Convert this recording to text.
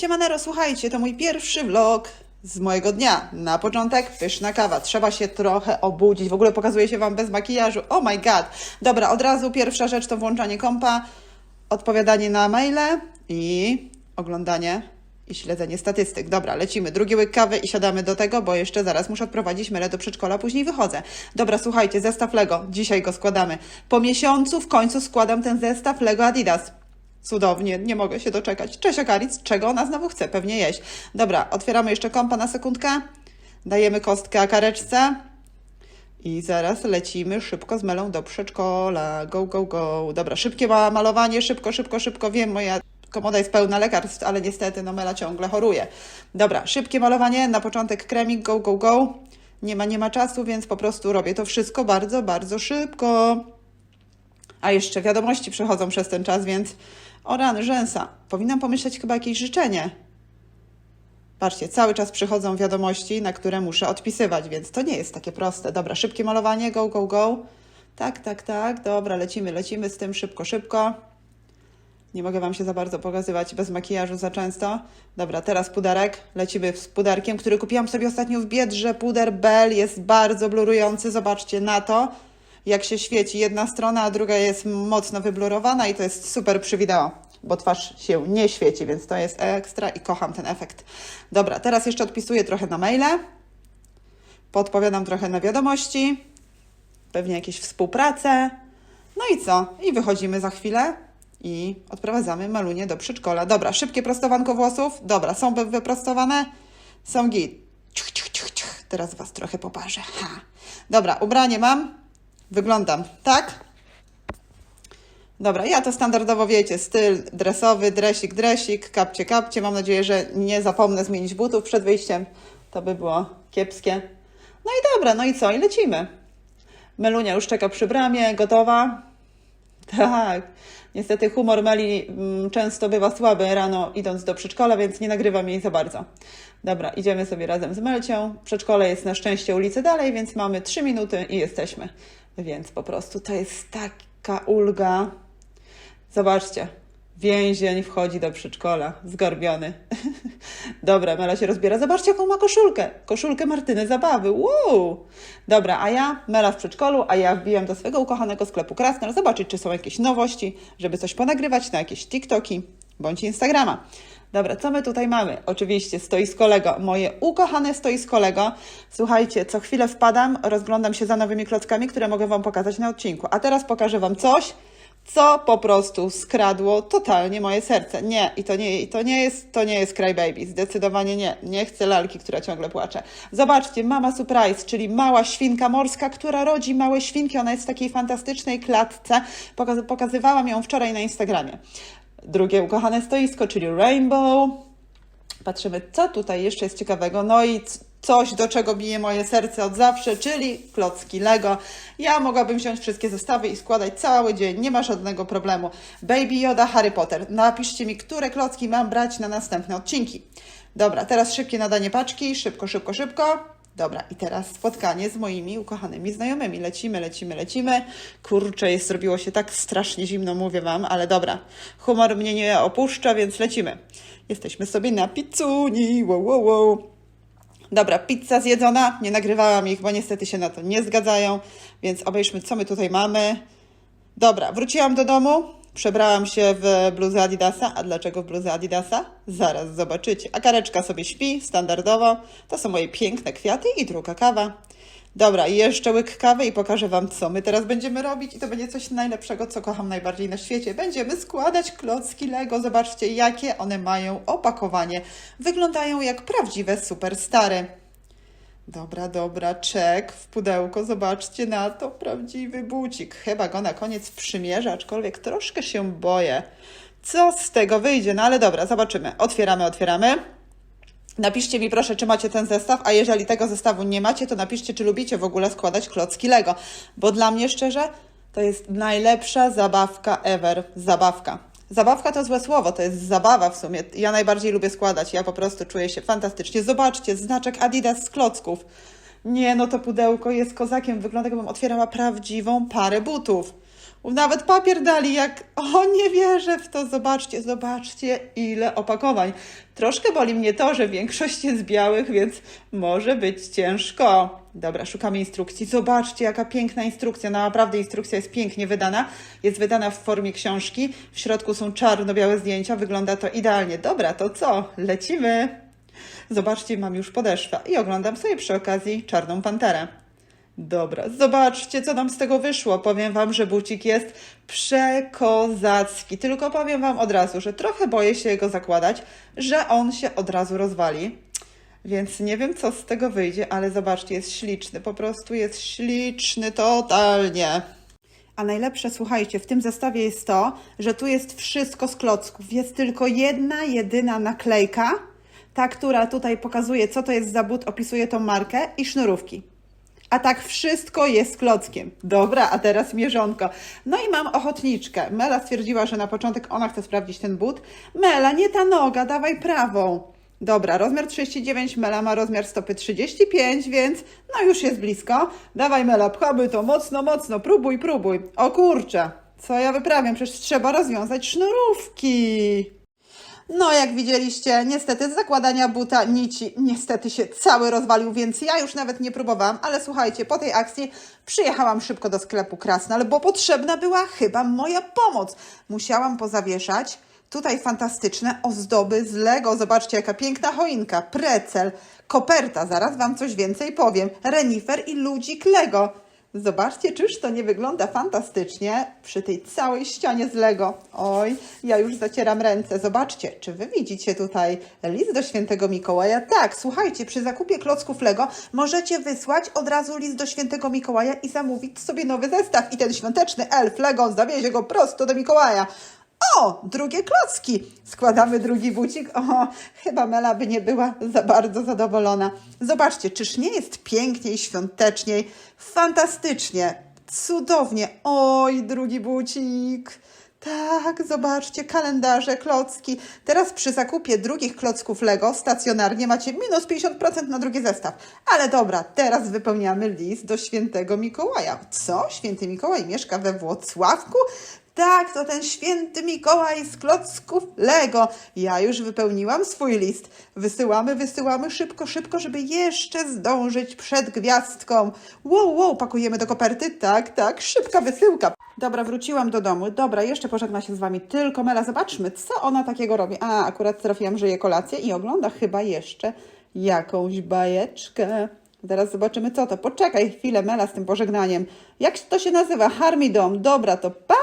Siemanero, słuchajcie, to mój pierwszy vlog z mojego dnia. Na początek pyszna kawa. Trzeba się trochę obudzić. W ogóle pokazuję się Wam bez makijażu. Oh my god. Dobra, od razu pierwsza rzecz to włączanie kompa, odpowiadanie na maile i oglądanie i śledzenie statystyk. Dobra, lecimy. Drugi łyk kawy i siadamy do tego, bo jeszcze zaraz muszę odprowadzić Melę do przedszkola, później wychodzę. Dobra, słuchajcie, zestaw Lego. Dzisiaj go składamy. Po miesiącu w końcu składam ten zestaw Lego Adidas. Cudownie, nie mogę się doczekać. Cześć Akaric, czego ona znowu chce? Pewnie jeść. Dobra, otwieramy jeszcze kompa na sekundkę. Dajemy kostkę Akareczce. I zaraz lecimy szybko z Melą do przedszkola. Go, go, go. Dobra, szybkie ma- malowanie, szybko, szybko, szybko. Wiem, moja komoda jest pełna lekarstw, ale niestety no Mela ciągle choruje. Dobra, szybkie malowanie, na początek kremik, go, go, go. Nie ma, nie ma czasu, więc po prostu robię to wszystko bardzo, bardzo szybko. A jeszcze wiadomości przechodzą przez ten czas, więc o rany, rzęsa. Powinnam pomyśleć chyba jakieś życzenie. Patrzcie, cały czas przychodzą wiadomości, na które muszę odpisywać, więc to nie jest takie proste. Dobra, szybkie malowanie, go, go, go. Tak, tak, tak, dobra, lecimy, lecimy z tym szybko, szybko. Nie mogę Wam się za bardzo pokazywać bez makijażu za często. Dobra, teraz puderek. Lecimy z puderkiem, który kupiłam sobie ostatnio w Biedrze. Puder Bell jest bardzo blurujący. Zobaczcie na to, jak się świeci jedna strona, a druga jest mocno wyblurowana i to jest super przy wideo, bo twarz się nie świeci, więc to jest ekstra i kocham ten efekt. Dobra, teraz jeszcze odpisuję trochę na maile. Podpowiadam trochę na wiadomości. Pewnie jakieś współprace. No i co? I wychodzimy za chwilę i odprowadzamy Malunię do przedszkola. Dobra, szybkie prostowanko włosów. Dobra, są wy- wyprostowane? Są git. Teraz Was trochę poparzę. Ha. Dobra, ubranie mam. Wyglądam tak. Dobra, ja to standardowo wiecie, styl dresowy, dresik, dresik, kapcie, kapcie. Mam nadzieję, że nie zapomnę zmienić butów przed wyjściem. To by było kiepskie. No i dobra, no i co? I lecimy. Melunia już czeka przy bramie, gotowa. Tak. Niestety humor Meli mm, często bywa słaby rano idąc do przedszkola, więc nie nagrywam jej za bardzo. Dobra, idziemy sobie razem z Melcią. Przedszkole jest na szczęście ulicy dalej, więc mamy 3 minuty i jesteśmy. Więc po prostu to jest taka ulga. Zobaczcie, więzień wchodzi do przedszkola, zgarbiony. Dobra, Mela się rozbiera. Zobaczcie, jaką ma koszulkę. Koszulkę Martyny Zabawy. Wow! Dobra, a ja, Mela w przedszkolu, a ja wbijam do swojego ukochanego sklepu Krasner, zobaczyć, czy są jakieś nowości, żeby coś ponagrywać na jakieś TikToki bądź Instagrama. Dobra, co my tutaj mamy? Oczywiście stoisko Lego, moje ukochane stoisko Lego. Słuchajcie, co chwilę wpadam, rozglądam się za nowymi klockami, które mogę Wam pokazać na odcinku. A teraz pokażę Wam coś, co po prostu skradło totalnie moje serce. Nie, i to nie, i to nie jest, to nie jest Crybaby, zdecydowanie nie. Nie chcę lalki, która ciągle płacze. Zobaczcie, Mama Surprise, czyli mała świnka morska, która rodzi małe świnki. Ona jest w takiej fantastycznej klatce. Pokaz- pokazywałam ją wczoraj na Instagramie. Drugie ukochane stoisko, czyli Rainbow. Patrzymy, co tutaj jeszcze jest ciekawego. No i coś, do czego bije moje serce od zawsze, czyli klocki Lego. Ja mogłabym wziąć wszystkie zestawy i składać cały dzień, nie ma żadnego problemu. Baby Yoda, Harry Potter. Napiszcie mi, które klocki mam brać na następne odcinki. Dobra, teraz szybkie nadanie paczki. Szybko, szybko, szybko. Dobra, i teraz spotkanie z moimi ukochanymi znajomymi. Lecimy, lecimy, lecimy. Kurczę, jest, zrobiło się tak strasznie zimno, mówię Wam, ale dobra. Humor mnie nie opuszcza, więc lecimy. Jesteśmy sobie na pizzuni, wow, wow, wow. Dobra, pizza zjedzona. Nie nagrywałam ich, bo niestety się na to nie zgadzają, więc obejrzmy, co my tutaj mamy. Dobra, wróciłam do domu, przebrałam się w bluzę Adidasa. A dlaczego w bluzę Adidasa? Zaraz zobaczycie. A kareczka sobie śpi, standardowo. To są moje piękne kwiaty i druga kawa. Dobra, jeszcze łyk kawy i pokażę Wam, co my teraz będziemy robić. I to będzie coś najlepszego, co kocham najbardziej na świecie. Będziemy składać klocki Lego. Zobaczcie, jakie one mają opakowanie. Wyglądają jak prawdziwe superstary. Dobra, dobra, czek w pudełko, zobaczcie na to, prawdziwy bucik. Chyba go na koniec przymierzę, aczkolwiek troszkę się boję. Co z tego wyjdzie? No ale dobra, zobaczymy. Otwieramy, otwieramy. Napiszcie mi proszę, czy macie ten zestaw, a jeżeli tego zestawu nie macie, to napiszcie, czy lubicie w ogóle składać klocki Lego. Bo dla mnie szczerze, to jest najlepsza zabawka ever. Zabawka. Zabawka to złe słowo, to jest zabawa w sumie. Ja najbardziej lubię składać, ja po prostu czuję się fantastycznie. Zobaczcie, znaczek Adidas z klocków. Nie, no to pudełko jest kozakiem, wygląda jakbym otwierała prawdziwą parę butów. Nawet papier dali, jak. O, nie wierzę w to. Zobaczcie, zobaczcie, ile opakowań. Troszkę boli mnie to, że większość jest białych, więc może być ciężko. Dobra, szukamy instrukcji. Zobaczcie, jaka piękna instrukcja. No, naprawdę instrukcja jest pięknie wydana. Jest wydana w formie książki. W środku są czarno-białe zdjęcia. Wygląda to idealnie. Dobra, to co? Lecimy. Zobaczcie, mam już podeszwę i oglądam sobie przy okazji Czarną Panterę. Dobra, zobaczcie, co nam z tego wyszło. Powiem Wam, że bucik jest przekozacki. Tylko powiem Wam od razu, że trochę boję się jego zakładać, że on się od razu rozwali. Więc nie wiem, co z tego wyjdzie, ale zobaczcie, jest śliczny. Po prostu jest śliczny totalnie. A najlepsze, słuchajcie, w tym zestawie jest to, że tu jest wszystko z klocków. Jest tylko jedna, jedyna naklejka, ta, która tutaj pokazuje, co to jest za but, opisuje tą markę i sznurówki. A tak wszystko jest klockiem. Dobra, a teraz mierzonko. No i mam ochotniczkę. Mela stwierdziła, że na początek ona chce sprawdzić ten but. Mela, nie ta noga, dawaj prawą. Dobra, rozmiar 39, Mela ma rozmiar stopy 35, więc no już jest blisko. Dawaj Mela, pchamy to mocno, mocno, próbuj, próbuj. O kurczę, co ja wyprawiam? Przecież trzeba rozwiązać sznurówki. No, jak widzieliście, niestety z zakładania buta nici niestety się cały rozwalił, więc ja już nawet nie próbowałam, ale słuchajcie, po tej akcji przyjechałam szybko do sklepu Krasnal, bo potrzebna była chyba moja pomoc. Musiałam pozawieszać tutaj fantastyczne ozdoby z Lego. Zobaczcie, jaka piękna choinka, precel, koperta, zaraz Wam coś więcej powiem, renifer i ludzik Lego. Zobaczcie, czyż to nie wygląda fantastycznie przy tej całej ścianie z Lego. Oj, ja już zacieram ręce. Zobaczcie, czy wy widzicie tutaj list do świętego Mikołaja? Tak, słuchajcie, przy zakupie klocków Lego możecie wysłać od razu list do świętego Mikołaja i zamówić sobie nowy zestaw. I ten świąteczny elf Lego zawiezie go prosto do Mikołaja. O, drugie klocki. Składamy drugi bucik. O, chyba Mela by nie była za bardzo zadowolona. Zobaczcie, czyż nie jest piękniej, świąteczniej, fantastycznie, cudownie. Oj, drugi bucik. Tak, zobaczcie, kalendarze, klocki. Teraz przy zakupie drugich klocków Lego stacjonarnie macie minus 50% na drugi zestaw. Ale dobra, teraz wypełniamy list do świętego Mikołaja. Co? Święty Mikołaj mieszka we Włocławku? Tak, to ten święty Mikołaj z klocków Lego. Ja już wypełniłam swój list. Wysyłamy, wysyłamy szybko, szybko, żeby jeszcze zdążyć przed gwiazdką. Wow, wow, pakujemy do koperty. Tak, tak, szybka wysyłka. Dobra, wróciłam do domu. Dobra, jeszcze pożegna się z wami tylko Mela. Zobaczmy, co ona takiego robi. A, akurat trafiłam, że je kolację i ogląda chyba jeszcze jakąś bajeczkę. Zaraz zobaczymy, co to. Poczekaj chwilę, Mela, z tym pożegnaniem. Jak to się nazywa? Harmidom. Dobra, to pa!